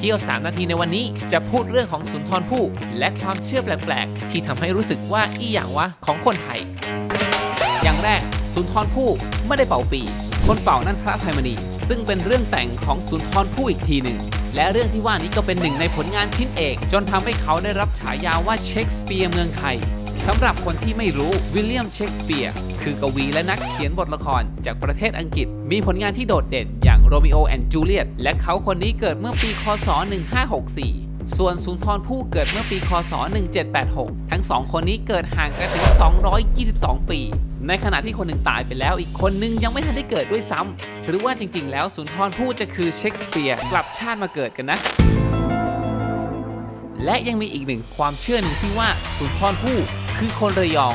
เที่ยว 3 นาทีในวันนี้จะพูดเรื่องของสุนทรภู่และความเชื่อแปลกๆ ที่ทำให้รู้สึกว่าอีหยังวะของคนไทย อย่างแรกสุนทรภู่ไม่ได้เป่าปี คนเป่านั่นพระอภัยมณี ซึ่งเป็นเรื่องแต่งของสุนทรภู่อีกทีหนึ่ง และเรื่องที่ว่านี้ก็เป็นหนึ่งในผลงานชิ้นเอก จนทำให้เขาได้รับฉายาว่าเชคสเปียร์เมืองไทยสำหรับคนที่ไม่รู้วิลเลียมเชคสเปียร์คือกวีและนักเขียนบทละครจากประเทศอังกฤษ มีผลงานที่โดดเด่น อย่างโรมิโอแอนด์จูเลียตและเขาคนนี้เกิดเมื่อปีคศ 1564ส่วนสุนทรภู่เกิดเมื่อปี คศ 1786 ทั้งสองคนนี้เกิดห่างกันถึง 222 ปี ในขณะที่คนหนึ่งตายไปแล้วอีกคนนึงยังไม่ทันได้เกิดด้วยซ้ำ หรือว่าจริงๆ แล้วสุนทรภู่จะคือเชคสเปียร์กลับชาติมาเกิดกันนะ และยังมีอีกหนึ่งความเชื่อหนึ่งที่ว่าสุนทรภู่คือคนระยอง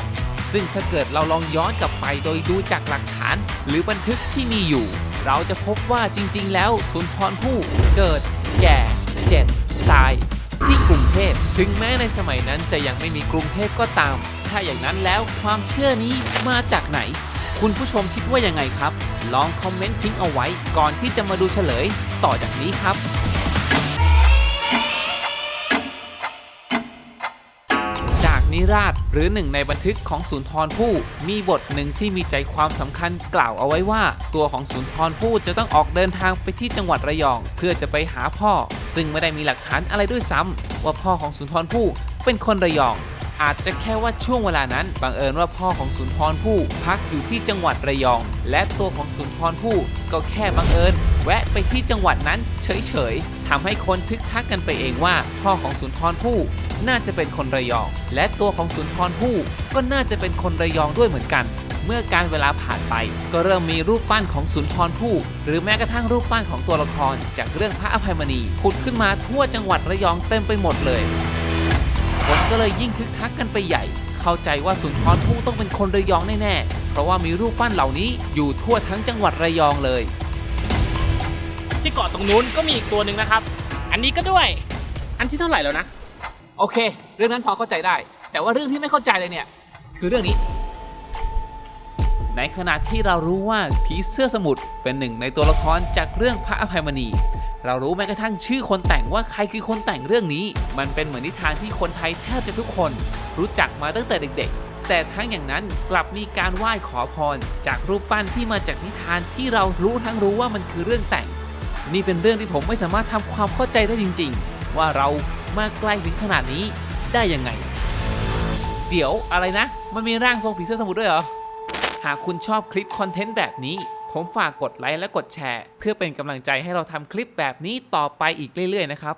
ซึ่งถ้าเกิดเราลองย้อนกลับไปโดยดูจากหลักฐาน หรือบันทึกที่มีอยู่ เราจะพบว่าจริง ๆ แล้วสุนทรภู่เกิด แก่ เจ็บ ตาย ที่กรุงเทพถึงแม้ในสมัยนั้นจะยังไม่มีกรุงเทพก็ตาม ถ้าอย่างนั้นแล้วความเชื่อนี้มาจากไหน คุณผู้ชมคิดว่ายังไงครับ ลองคอมเมนต์ทิ้งเอาไว้ก่อนที่จะมาดูเฉลย ต่อจากนี้ครับ นิราศหรือหนึ่งในบันทึกของสุนทรภู่มีบทหนึ่งที่มีใจความสำคัญกล่าวเอาไว้ว่า ตัวของสุนทรภู่จะต้องออกเดินทางไปที่จังหวัดระยอง เพื่อจะไปหาพ่อ ซึ่งไม่ได้มีหลักฐานอะไรด้วยซ้ำว่าพ่อของสุนทรภู่เป็นคนระยอง อาจจะแค่ว่าช่วงเวลานั้นบังเอิญว่าพ่อของสุนทรภู่พักอยู่ที่จังหวัดระยอง และตัวของสุนทรภู่ก็แค่บังเอิญ แวะไปที่จังหวัดนั้นเฉยๆทำให้คนทึกทักกันไปเองว่า พ่อของสุนทรภู่น่าจะเป็นคนระยอง และตัวของสุนทรภู่ก็น่าจะเป็นคนระยองด้วยเหมือนกันเมื่อการเวลาผ่านไป ก็เริ่มมีรูปปั้นของสุนทรภู่หรือแม้กระทั่งรูปปั้นของตัวละคร จากเรื่องพระอภัยมณีผุดขึ้นมาทั่วจังหวัดระยองเต็มไปหมดเลย คนก็เลยยิ่งคึกคักกันไปใหญ่ เข้าใจว่าสุนทรภู่ต้องเป็นคนระยองแน่ๆ เพราะว่ามีรูปปั้นเหล่านี้อยู่ทั่วทั้งจังหวัดระยองเลย ที่เกาะตรงนู้นก็มีอีกตัวหนึ่งนะครับ อันนี้ก็ด้วย อันที่เท่าไหร่แล้วนะ โอเค เรื่องนั้นพอเข้าใจได้ แต่ว่าเรื่องที่ไม่เข้าใจเลยเนี่ย คือเรื่องนี้ ในขณะที่เรารู้ว่าผีเสื้อสมุทรเป็นหนึ่งในตัวละครจากเรื่องพระอภัยมณี เรารู้แม้กระทั่งชื่อคนแต่งว่าใครคือคนแต่งเรื่องนี้ มันเป็นเหมือนนิทานที่คนไทยแทบจะทุกคน รู้จักมาตั้งแต่เด็กๆ แต่ทั้งอย่างนั้นกลับมีการไหว้ขอพร จากรูปปั้นที่มาจากนิทานที่เรารู้ทั้งรู้ว่ามันคือเรื่องแต่ง นี่เป็นเรื่องที่ผมไม่สามารถทำความเข้าใจได้จริง ๆ ว่าเรามาไกลถึงขนาดนี้ได้ยังไง เดี๋ยวอะไรนะ มันมีร่างทรงผีเสื้อสมุทรด้วยเหรอ หากคุณชอบคลิปคอนเทนต์แบบนี้ ผมฝากกดไลค์และกดแชร์ เพื่อเป็นกำลังใจให้เราทำคลิปแบบนี้ต่อไปอีกเรื่อยๆนะครับ